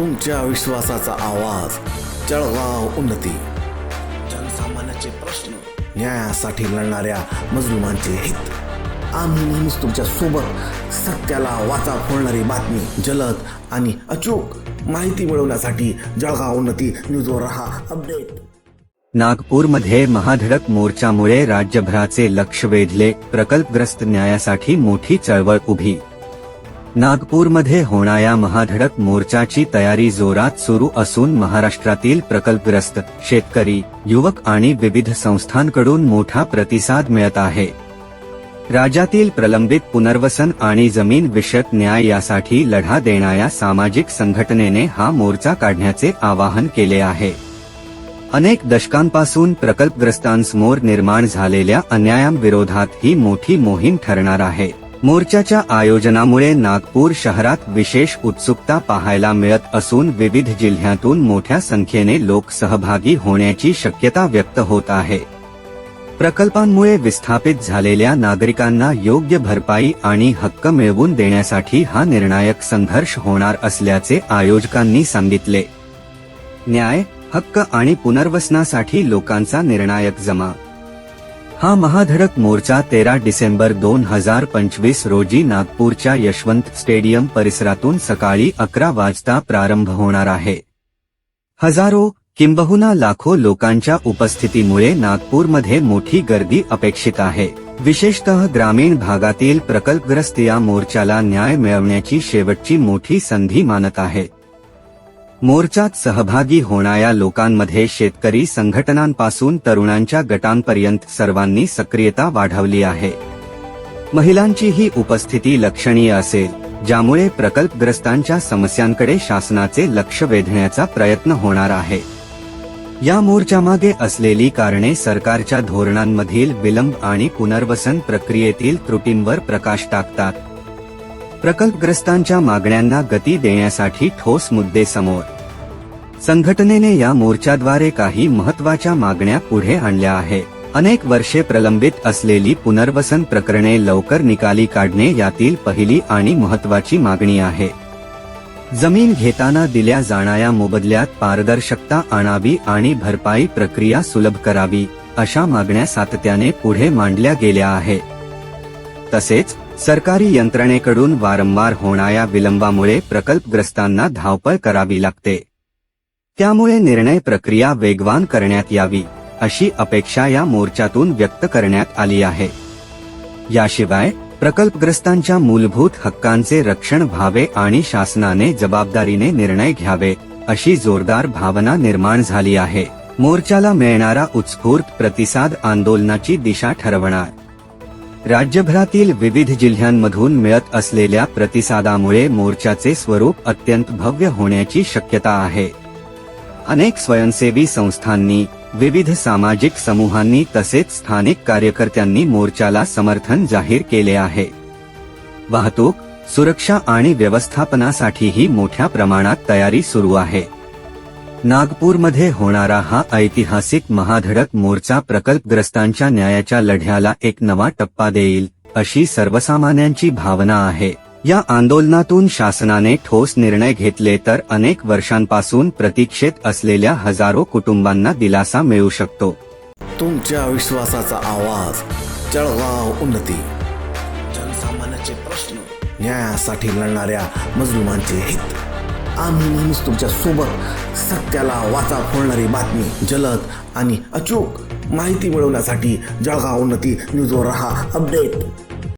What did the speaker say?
तुमच्या विश्वासाचा आवाज. जळगाव उन्नती. जनसामान्याचे प्रश्न न्यायासाठी लढणाऱ्या मजलुमांचे हित. आम्ही नेहमीच तुमच्यासोबत सत्याला वाचा फोडणारी बातमी जलद आणि अचूक माहिती मिळवण्यासाठी जळगाव उन्नती न्यूजवर रहा अपडेट. नागपूरमध्ये महाधडक मोर्चामुळे राज्यभराचे लक्ष वेधले प्रकल्पग्रस्त न्यायासाठी मोठी चळवळ उभी. नागपूरमध्ये होणाऱ्या महाधडक मोर्चाची तयारी जोरात सुरू असून महाराष्ट्रातील प्रकल्पग्रस्त शेतकरी युवक आणि विविध संस्थांकडून मोठा प्रतिसाद मिळत आहे. राज्यातील प्रलंबित पुनर्वसन आणि जमीन विषयक न्याय यासाठी लढा देणाऱ्या सामाजिक संघटनेने हा मोर्चा काढण्याचे आवाहन केले आहे. अनेक दशकांपासून प्रकल्पग्रस्तांसमोर निर्माण झालेल्या अन्यायांविरोधात ही मोठी मोहीम ठरणार आहे. मोर्चाच्या आयोजनामुळे नागपूर शहरात विशेष उत्सुकता पाहायला मिळत असून विविध जिल्ह्यातून मोठ्या संख्येने लोक सहभागी होण्याची शक्यता व्यक्त होत आहे. प्रकल्पांमुळे विस्थापित झालेल्या नागरिकांना योग्य भरपाई आणि हक्क मिळवून देण्यासाठी हा निर्णायक संघर्ष होणार असल्याचे आयोजकांनी सांगितले. न्याय हक्क आणि पुनर्वसनासाठी लोकांचा निर्णायक जमा हा महाधडक मोर्चा तेरा डिसेंबर दोन हजार पंचवीस रोजी नागपूरच्या यशवंत स्टेडियम परिसरातून सकाळी अकरा वाजता प्रारंभ होणार आहे. हजारो किंबहुना लाखो लोकांच्या उपस्थितीमुळे नागपूरमध्ये मोठी गर्दी अपेक्षित आहे. विशेषतः ग्रामीण भागातील प्रकल्पग्रस्त या मोर्चाला न्याय मिळवण्याची शेवटची मोठी संधी मानत आहे. मोर्चात सहभागी होणाऱ्या लोकांमध्ये शेतकरी संघटनांपासून तरुणांच्या गटांपर्यंत सर्वांनी सक्रियता वाढवली आहे. महिलांची ही उपस्थिती लक्षणीय असेल ज्यामुळे प्रकल्पग्रस्तांच्या समस्यांकडे शासनाचे लक्ष वेधण्याचा प्रयत्न होणार आहे. या मोर्चामागे असलेली कारणे सरकारच्या धोरणांमधील विलंब आणि पुनर्वसन प्रक्रियेतील त्रुटींवर प्रकाश टाकतात. प्रकल्पग्रस्तांच्या मागण्यांना गती देण्यासाठी ठोस मुद्दे समोर संघटनेने या मोर्चाद्वारे काही महत्त्वाच्या मागण्या पुढे आणल्या आहे अनेक वर्षे प्रलंबित असलेली पुनर्वसन प्रकरणे लवकर निकाली काढणे यातील पहिली आणि महत्वाची मागणी आहे. जमीन घेताना दिल्या जाणाऱ्या मोबदल्यात पारदर्शकता आणावी आणि भरपाई प्रक्रिया सुलभ करावी अशा मागण्या सातत्याने पुढे मांडल्या गेल्या आहे तसेच सरकारी यंत्रणेकडून वारंवार होणाऱ्या विलंबामुळे प्रकल्पग्रस्तांना धावपळ करावी लागते. त्यामुळे निर्णय प्रक्रिया वेगवान करण्यात यावी अशी अपेक्षा या मोर्चातून व्यक्त करण्यात आली आहे. याशिवाय प्रकल्पग्रस्तांच्या मूलभूत हक्कांचे रक्षण व्हावे आणि शासनाने जबाबदारीने निर्णय घ्यावे अशी जोरदार भावना निर्माण झाली आहे. मोर्चाला मिळणारा उत्स्फूर्त प्रतिसाद आंदोलनाची दिशा ठरवणार. राज्यभरातील विविध जिल्ह्यांमधून मिळत असलेल्या प्रतिसादामुळे मोर्चाचे स्वरूप अत्यंत भव्य होण्याची शक्यता आहे. अनेक स्वयंसेवी संस्थांनी विविध सामाजिक समूहांनी तसेच स्थानिक कार्यकर्त्यांनी मोर्चाला समर्थन जाहीर केले आहे. वाहतूक सुरक्षा आणि व्यवस्थापनासाठीही मोठ्या प्रमाणात तयारी सुरू आहे. नागपूरमध्ये होणारा हा ऐतिहासिक महाधडक मोर्चा प्रकल्पग्रस्तांच्या न्यायाच्या लढ्याला एक नवा टप्पा देईल अशी सर्वसामान्यांची भावना आहे. या आंदोलनातून शासनाने ठोस निर्णय घेतले तर अनेक वर्षांपासून प्रतीक्षेत असलेल्या हजारो कुटुंबांना दिलासा मिळू शकतो. तुमच्या विश्वासाचा आवाज जळगाव उन्नती. जनसामान्याचे प्रश्न न्यायासाठी लढणाऱ्या मजलुमांचे हित. आम्ही नेहमीच तुमच्यासोबत सत्याला वाचा फोडणारी बातमी जलद आणि अचूक माहिती मिळवण्यासाठी जळगाव उन्नती न्यूजवर रहा अपडेट.